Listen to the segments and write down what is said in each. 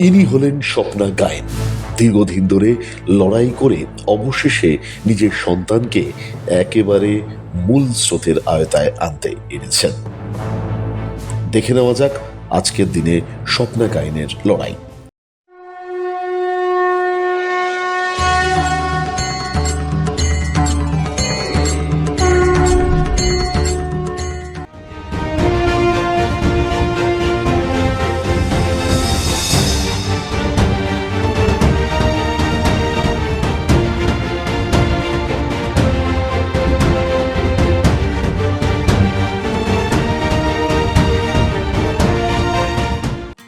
ইনি হলেন স্বপ্না গায়েন। দীর্ঘদিন ধরে লড়াই করে অবশেষে নিজের সন্তানকে একেবারে মূল স্রোতের আয়তায় আনতে এনেছেন। দেখে নেওয়া যাক আজকের দিনে স্বপ্না গায়নের লড়াই।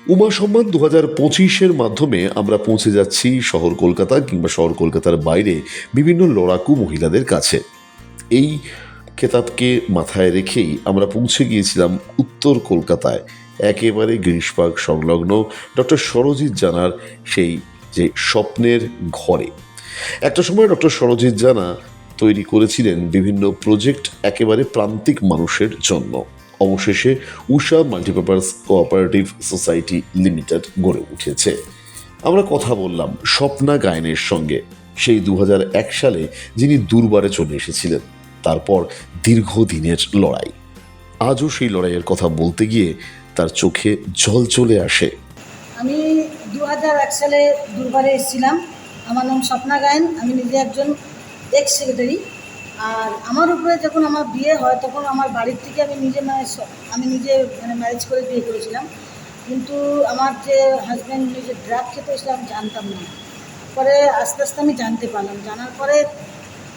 উমা সম্মান দু হাজার পঁচিশের মাধ্যমে আমরা পৌঁছে যাচ্ছি শহর কলকাতা কিংবা শহর কলকাতার বাইরে বিভিন্ন লড়াকু মহিলাদের কাছে। এই খেতাবকে মাথায় রেখেই আমরা পৌঁছে গিয়েছিলাম উত্তর কলকাতায়। একেবারে গ্রিনিশ সংলগ্ন ডক্টর সরজিৎ জানার সেই যে স্বপ্নের ঘরে। একটা সময় ডক্টর সরজিৎ জানা তৈরি করেছিলেন বিভিন্ন প্রজেক্ট একেবারে প্রান্তিক মানুষের জন্য। অবশেষে Usha multipurpose cooperative society limited গড়ে উঠেছে। আমরা কথা বললাম স্বপ্না গায়নের সঙ্গে। সেই দুহাজার এক সালে যিনি দুর্বারে চলে এসেছিলেন, তারপর দীর্ঘদিনের লড়াই। আজও সেই লড়াইয়ের কথা বলতে গিয়ে তার চোখে জল চলে আসে। আমি দু সালে দুর্বারে এসেছিলাম। আমার নাম স্বপ্না গায়েন। আমি নিজে একজন এক্স সেক্রেটারি আর আমার উপরে যখন আমার বিয়ে হয়, তখন আমার বাড়ির থেকে আমি নিজে মানে আমি নিজে মানে ম্যারেজ করে বিয়ে করেছিলাম। কিন্তু আমার যে হাজব্যান্ড উনি যে ড্রাগ খেতে আমি জানতাম না। পরে আস্তে আস্তে আমি জানতে পারলাম। জানার পরে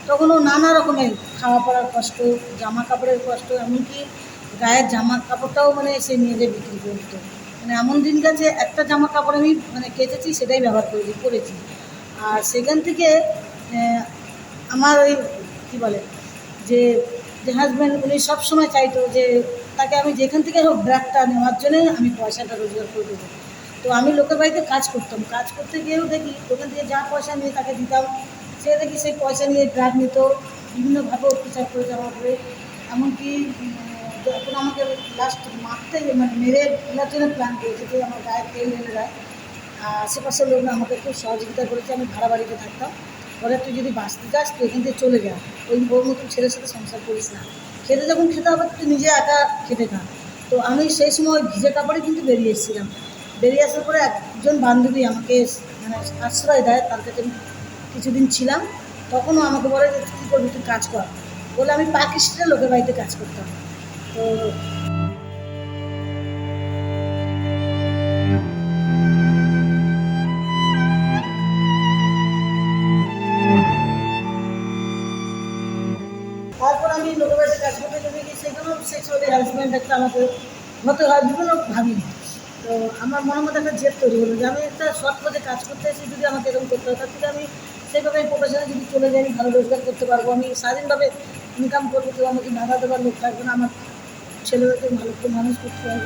তখনও নানা রকমের খাওয়া পড়ার কষ্ট জামা কাপড়ের কষ্ট, এমনকি গায়ের জামা কাপড়টাও মানে সে নিয়ে বিক্রি করতো মানে এমন দিন গেছে, একটা জামা কাপড় আমি মানে কেচেছি, সেটাই ব্যবহার করেছি করেছি। আর সেখান থেকে আমার ওই কী বলে, যে যে হাজব্যান্ড উনি সবসময় চাইতো যে, তাকে আমি যেখান থেকে হোক ব্র্যাকটা নেওয়ার জন্যে আমি পয়সাটা রোজগার করে দেবো। তো আমি লোকের বাড়িতে কাজ করতাম। কাজ করতে গিয়েও দেখি ওখান থেকে যা পয়সা নিয়ে তাকে দিতাম, সে দেখি সেই পয়সা নিয়ে ড্রাগ নিত, বিভিন্নভাবে অত্যাচার করে যাওয়া করে। এমনকি যখন আমাকে লাস্ট মারতে মানে মেরে ফেলার জন্য প্ল্যান করেছে যে, আমার গায়ে তেল ঢেলে দেয়। আর আশেপাশের লোকরা আমাকে খুব সহযোগিতা করেছে, আমি ভাড়া বাড়িতে থাকতাম। বলে তুই যদি বাঁচতে চাস তুই এখান থেকে চলে যা। ওই ওর মতন ছেলের সাথে সংসার করিস না। খেতে যখন খেতে হবে, তুই নিজে একা খেতে খা। তো আমি সেই সময় ভিজে কাপড়ে কিন্তু বেরিয়ে এসেছিলাম। বেরিয়ে আসার পরে একজন বান্ধবী আমাকে মানে আশ্রয় দেয়, তার কাছে কিছুদিন ছিলাম। তখনও আমাকে বলে যে কী করবি? তুই কাজ কর। বলে আমি পাকিস্তানের লোকের বাড়িতে কাজ করতাম। তো তারপর আমি লোকের বাড়িতে কাজ করতে চলে গিয়ে সেখানেও সেক্সুয়ালি হ্যারাসমেন্ট একটা আমাকে হতে হয় বিভিন্ন ভাবি। তো আমার মনের মধ্যে একটা জেদ তৈরি হলো যে আমি একটা সৎ পথে কাজ করতে এসে যদি আমাকে এরকম করতে হয়, তার থেকে আমি সেইভাবে প্রফেশনে যদি চলে যাই, আমি ভালো রোজগার করতে পারব, আমি স্বাধীনভাবে ইনকাম করব, কেউ আমাকে বাধা দেওয়ার লোক থাকবে না, আমার ছেলেদেরকে ভালো করে মানুষ করতে পারব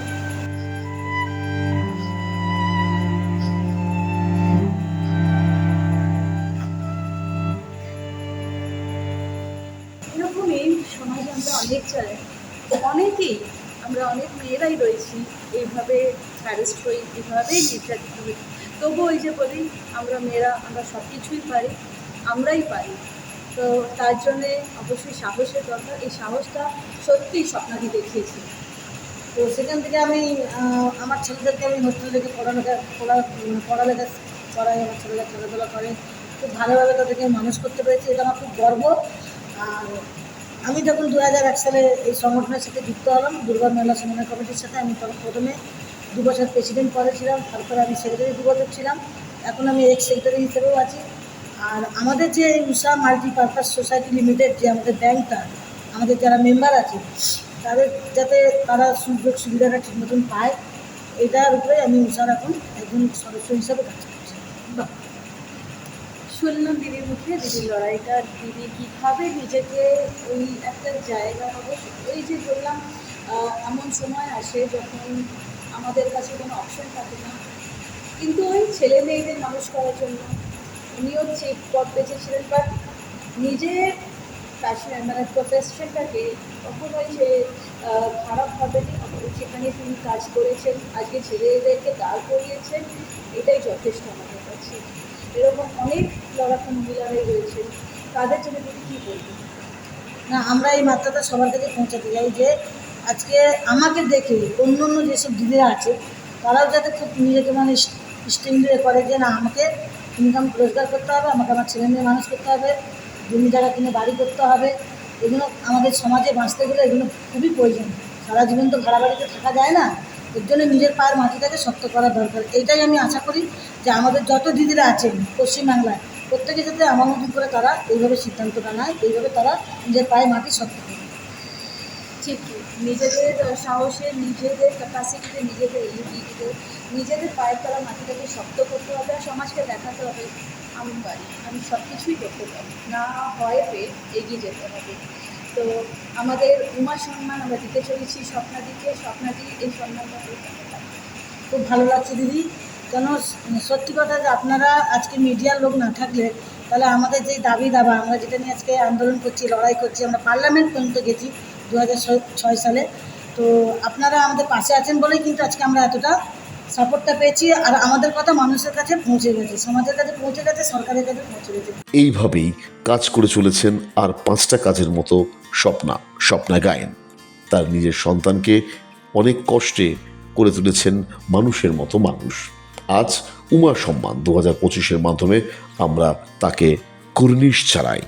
অনেক অনেকেই, আমরা অনেক মেয়েরাই রয়েছি, এইভাবে হ্যারেস্ট হই, এইভাবেই নির্যাতিত হই। তবু ওই যে বলি, আমরা মেয়েরা, আমরা সব কিছুই পারি, আমরাই পারি। তো তার জন্যে অবশ্যই সাহসের দরকার। এই সাহসটা সত্যিই স্বপ্নাদি দেখিয়েছি। তো সেখান থেকে আমি আমার ছেলেদেরকে আমি হোস্টেল থেকে পড়ালেখা পড়া পড়ালেখা করাই, আমার ছেলেরা খেলাধুলা করে। খুব ভালোভাবে তাদেরকে মানুষ করতে পেরেছি। এটা আমার খুব গর্ব। আর আমি যখন দু হাজার এক সালে এই সংগঠনের সাথে যুক্ত হলাম, দুর্গা মেলা সমন্বয় কমিটির সাথে আমি তখন প্রথমে দু বছর প্রেসিডেন্ট পদে ছিলাম, তারপরে আমি সেক্রেটারি দু বছর ছিলাম। এখন আমি এক্স সেক্রেটারি হিসেবেও আছি। আর আমাদের যে উষা মাল্টিপারপাস সোসাইটি লিমিটেড যে আমাদের ব্যাংকটা, আমাদের যারা মেম্বার আছে, তাদের যাতে তারা সুযোগ সুবিধাটা ঠিক মতন পায়, এটার উপরে আমি উষার এখন একজন সদস্য হিসাবে কাজ করছি। শুনলাম দিদির মুখে, দিদির লড়াইটা, দিদি কীভাবে নিজেকে ওই একটা জায়গা ওই যে বললাম এমন সময় আসে যখন আমাদের কাছে কোনো অপশন থাকে না। কিন্তু ওই ছেলে মেয়েদের মানুষ করার জন্য উনিও চেক পথ বেঁচেছিলেন বাট নিজের প্যাশন মানে প্রফেশনটাকে কখনোই সে খারাপ খারাপভাবে সেখানে তিনি কাজ করেছেন, আজকে ছেলেদেরকে দাঁড় করিয়েছেন, এটাই যথেষ্ট আমাদের কাছে। এরকম অনেক লড়াকু মহিলারাই রয়েছেন তাদের জন্য তিনি কী বলবেন না, আমরা এই মাত্রাটা সবার কাছে পৌঁছাতে চাই যে আজকে আমাকে দেখে অন্য অন্য যেসব দিদিরা আছে, তারাও যাতে খুব নিজেকে মানে স্ট্রিং দিয়ে করে যে না, আমাকে ইনকাম রোজগার করতে হবে, আমাকে আমার ছেলে মেয়ে মানুষ করতে হবে জমি জায়গা কিনে বাড়ি করতে হবে, এগুলো আমাদের সমাজে বাঁচতে গেলে এগুলো খুবই প্রয়োজন। সারা জীবন তো ভাড়া বাড়িতে থাকা যায় না। এর জন্য নিজের পায়ের মাটিটাকে শক্ত করা দরকার। এইটাই আমি আশা করি যে আমাদের যত দিদিরা আছেন পশ্চিমবাংলায় প্রত্যেকে যাতে আমার মতন করে তারা এইভাবে সিদ্ধান্তটা নেয় এইভাবে তারা নিজের পায়ে মাটি শক্ত করে। ঠিক নিজেদের সাহসে, নিজেদের ক্যাপাসিটিতে নিজেদের এলিবিলিটিতে নিজেদের পায়ের তলা মাটিটাকে শক্ত করতে হবে আর সমাজকে দেখাতে হবে। আমি পারি। আমি সব কিছুই করতে পারি। না হয় পেয়ে এগিয়ে যেতে হবে। তো আমাদের উমা সম্মান, আমরা দিতে চলেছি স্বপ্নাদিকে। স্বপ্নাদি এই সম্মানটা খুব ভালো লাগছে দিদি। কেন সত্যি কথা যে আপনারা আজকে মিডিয়ার লোক না থাকলে তাহলে আমাদের যে দাবি দাবা, আমরা যেটা নিয়ে আজকে আন্দোলন করছি, লড়াই করছি, আমরা পার্লামেন্ট পর্যন্ত গেছি দু হাজার ছয় সালে। তো আপনারা আমাদের পাশে আছেন বলেই কিন্তু আজকে আমরা এতটা সাপোর্টটা পেয়েছি আর আমাদের কথা মানুষের কাছে পৌঁছে গেছে, সমাজের কাছে পৌঁছে গেছে, সরকারের কাছে পৌঁছে গেছে। এইভাবেই কাজ করে চলেছেন আর পাঁচটা কাজের মতো স্বপ্না স্বপ্না গায়েন। তার নিজের সন্তানকে অনেক কষ্টে করে তুলেছেন মানুষের মতো মানুষ। আজ উমা সম্মান দু হাজার পঁচিশের মাধ্যমে আমরা তাকে কুর্নিশ ছাড়াই।